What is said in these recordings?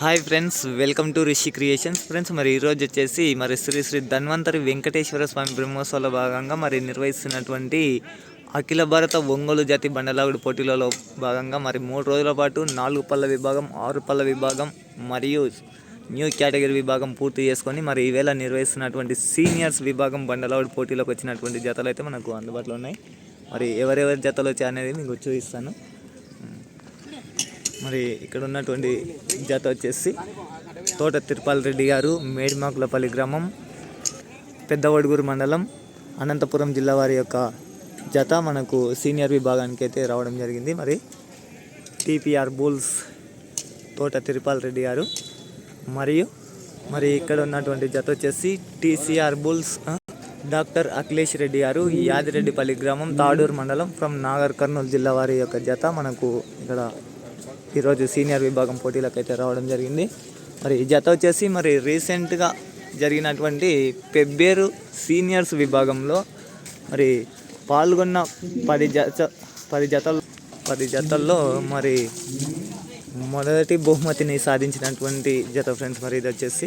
Hi friends welcome to Rishi creations friends మరి ఈరోజు వచ్చేసి మరి శ్రీ శ్రీ ధన్వంతరి వెంకటేశ్వర స్వామి బ్రహ్మోత్సవాల భాగంగా మరి నిర్వహిస్తున్నటువంటి అఖిల భారత ఒంగోలు జాతి బండలాగుడు పోటీలలో భాగంగా మరి మూడు రోజుల పాటు నాలుగు పళ్ళ విభాగం ఆరు పళ్ళ విభాగం మరియు న్యూ కేటగిరీ విభాగం పూర్తి చేసుకొని మరి ఈవేళ నిర్వహిస్తున్నటువంటి సీనియర్స్ విభాగం బండలాగుడు పోటీలోకి వచ్చినటువంటి జతలు అయితే మనకు అందుబాటులో ఉన్నాయి. మరి ఎవరెవరి జతలు వచ్చాయనేది మీకు చూపిస్తాను. మరి ఇక్కడ ఉన్నటువంటి జత వచ్చేసి తోట తిరుపాల రెడ్డి గారు మేడిమాకులపల్లి గ్రామం పెద్దవడుగురు మండలం అనంతపురం జిల్లా వారి యొక్క జత మనకు సీనియర్ విభాగానికి అయితే రావడం జరిగింది. మరి టీపీఆర్ బుల్స్ తోట తిరుపాల రెడ్డి గారు. మరియు మరి ఇక్కడ ఉన్నటువంటి జత వచ్చేసి TCR bulls doctor Akhilesh Reddy garu. Yadireddipalli గ్రామం తాడూరు మండలం ఫ్రమ్ నాగర్ కర్నూలు జిల్లా వారి యొక్క జత మనకు ఇక్కడ ఈరోజు సీనియర్ విభాగం పోటీలకు అయితే రావడం జరిగింది. మరి ఈ జత వచ్చేసి మరి రీసెంట్గా జరిగినటువంటి పెబ్బేరు సీనియర్స్ విభాగంలో మరి పాల్గొన్న పది జత పది జతలు పది జతల్లో మరి మొదటి బహుమతిని సాధించినటువంటి జత ఫ్రెండ్స్ మరి ఇది వచ్చేసి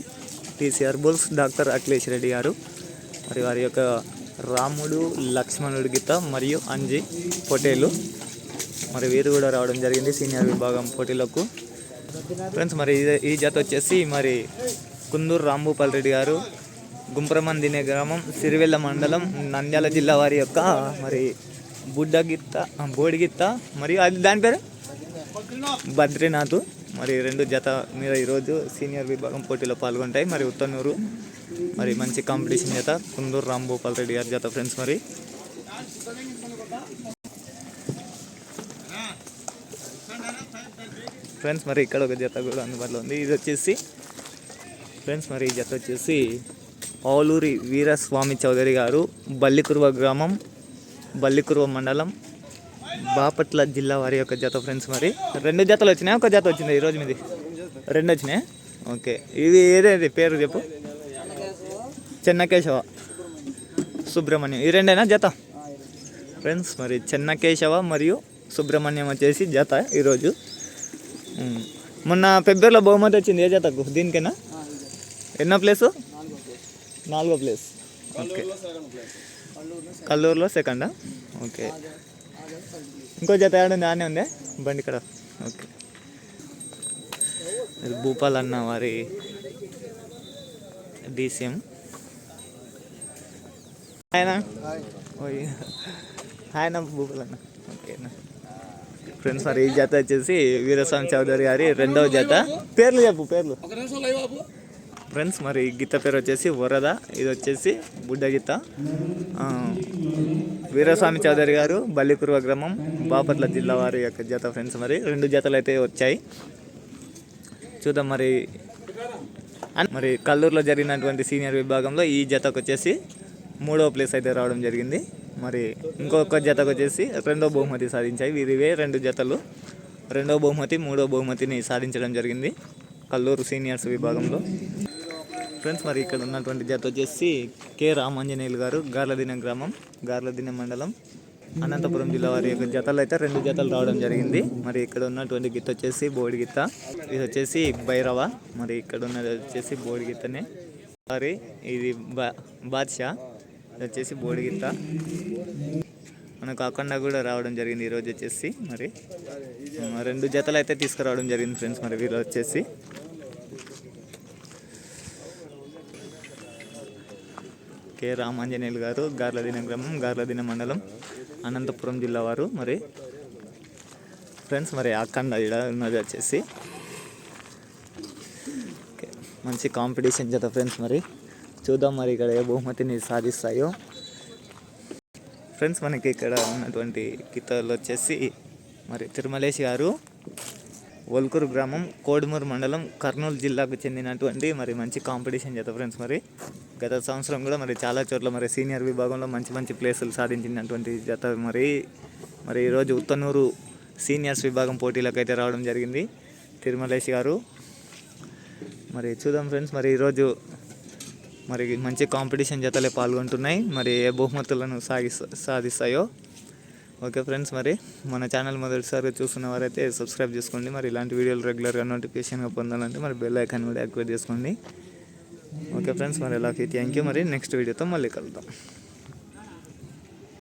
TCR bulls doctor Akhilesh Reddy garu. మరి వారి యొక్క రాముడు లక్ష్మణుడి గీత మరియు అంజి పొటేలు. మరి వీరు కూడా రావడం జరిగింది సీనియర్ విభాగం పోటీలకు. ఫ్రెండ్స్ మరి ఈ జత వచ్చేసి మరి కుందూరు రాంభూపాల్ రెడ్డి గారు గుంప్రమందినే గ్రామం సిరివెల్ల మండలం నంద్యాల జిల్లా వారి యొక్క మరి బుడ్డగిత్త బోడిగిత్త మరియు అది దాని పేరు? బద్రీనాథ్. మరి రెండు జత మీద ఈరోజు సీనియర్ విభాగం పోటీలో పాల్గొంటాయి. మరి ఉత్తనూరు మరి మంచి కాంపిటీషన్ జత కుందూరు రాంభూపాల్ రెడ్డి గారి జత ఫ్రెండ్స్ మరి. ఫ్రెండ్స్ మరి ఇక్కడ ఒక జత కూడా అందుబాటులో ఉంది. ఇది వచ్చేసి ఫ్రెండ్స్ మరి ఈ జత వచ్చేసి ఆలూరి వీరస్వామి చౌదరి గారు బల్లికురువ గ్రామం బల్లికురువ మండలం బాపట్ల జిల్లా వారి యొక్క జత ఫ్రెండ్స్ మరి. రెండు జతలు వచ్చినాయి? ఒక జత వచ్చింది ఈరోజు మీది? రెండు వచ్చినాయి? ఓకే. ఇది ఏదేది? పేరు చెప్పు. చెన్నకేశవ సుబ్రహ్మణ్యం. ఈ రెండేనా జత? ఫ్రెండ్స్ మరి చెన్నకేశవ మరియు సుబ్రహ్మణ్యం వచ్చేసి జత ఈరోజు. మొన్న ఫిబ్రవరిలో బహుమతి వచ్చింది ఏ జతకు? దీనికేనా? ఎన్నో ప్లేసు? నాలుగో ప్లేస్. ఓకే. కల్లూరులో సెకండా? ఓకే. ఇంకో జత ఏడుంది ఆనే ఉందే? బండి ఇక్కడ ఓకే. భూపాల్ అన్న వారి డీసీఎం. ఆయన ఓయ్. ఆయన భూపాల్ అన్న. ఓకేనా ఫ్రెండ్స్ మరి ఈ జత వచ్చేసి వీరస్వామి చౌదరి గారి రెండవ జత పేర్లు చెప్పు పేర్లు. ఫ్రెండ్స్ మరి గీత పేరు వచ్చేసి వరద ఇది వచ్చేసి బుడ్డ గీత. వీరస్వామి చౌదరి గారు బల్లికురువ గ్రామం బాపట్ల జిల్లా వారి యొక్క జత ఫ్రెండ్స్ మరి రెండు జతలు అయితే వచ్చాయి. చూద్దాం మరి. మరి కల్లూరులో జరిగినటువంటి సీనియర్ విభాగంలో ఈ జతకు వచ్చేసి మూడవ ప్లేస్ అయితే రావడం జరిగింది. మరి ఇంకొక జతకు వచ్చేసి రెండో బహుమతి సాధించాయి. వీరివే రెండు జతలు. రెండో బహుమతి మూడో బహుమతిని సాధించడం జరిగింది కల్లూరు సీనియర్స్ విభాగంలో. ఫ్రెండ్స్ మరి ఇక్కడ ఉన్నటువంటి జత వచ్చేసి కె రామాంజనేయులు గారు గార్లదిన గ్రామం గార్లదిన మండలం అనంతపురం జిల్లా వారి యొక్క జతలు అయితే రెండు జతలు రావడం జరిగింది. మరి ఇక్కడ ఉన్నటువంటి గిత్త వచ్చేసి బోడి గిత్త ఇది వచ్చేసి భైరవ మరి ఇక్కడ ఉన్నది వచ్చేసి బోడి గిత్తనే. సారీ ఇది బా బాద్షా. ఇది వచ్చేసి బోడిగిత్త. మనకు కూడా రావడం జరిగింది ఈరోజు వచ్చేసి మరి. రెండు జతలు అయితే తీసుకురావడం జరిగింది ఫ్రెండ్స్ మరి వీళ్ళు వచ్చేసి. కె. రామాంజనేయులు గారు గార్లదిన గ్రామం గార్లదిన మండలం అనంతపురం జిల్లా వారు మరి. ఫ్రెండ్స్ మరి అఖండ ఇక్కడ ఉన్నది వచ్చేసి. మంచి కాంపిటీషన్ జత ఫ్రెండ్స్ మరి. చూద్దాం మరి ఇక్కడ ఏ బహుమతిని సాధిస్తాయో. ఫ్రెండ్స్ మనకి ఇక్కడ ఉన్నటువంటి గీతలు వచ్చేసి మరి తిరుమలేష్ గారు ఒల్కూరు గ్రామం కోడుమూరు మండలం కర్నూలు జిల్లాకు చెందినటువంటి మరి మంచి కాంపిటీషన్ చేత ఫ్రెండ్స్ మరి గత సంవత్సరం కూడా మరి చాలా చోట్ల మరి సీనియర్ విభాగంలో మంచి మంచి ప్లేసులు సాధించినటువంటి జత మరి మరి ఈరోజు ఉత్తనూరు సీనియర్స్ విభాగం పోటీలకు అయితే రావడం జరిగింది తిరుమలేష్ గారు. మరి చూద్దాం ఫ్రెండ్స్ మరి ఈరోజు మరి మంచి కాంపిటీషన్ జతలే పాల్గొంటున్నాయి. మరి ఏ బహుమతులను సాగి సాధిస్తాయో. ఓకే ఫ్రెండ్స్ మరి మన ఛానల్ మొదటిసారి చూస్తున్న వారైతే సబ్స్క్రైబ్ చేసుకోండి. మరి ఇలాంటి వీడియోలు రెగ్యులర్గా నోటిఫికేషన్గా పొందాలంటే మరి బెల్ ఐకాన్ కూడా యాక్టివేట్ చేసుకోండి. ఓకే ఫ్రెండ్స్ మరి ఎలా థ్యాంక్ యూ మరి నెక్స్ట్ వీడియోతో మళ్ళీ కలుద్దాం.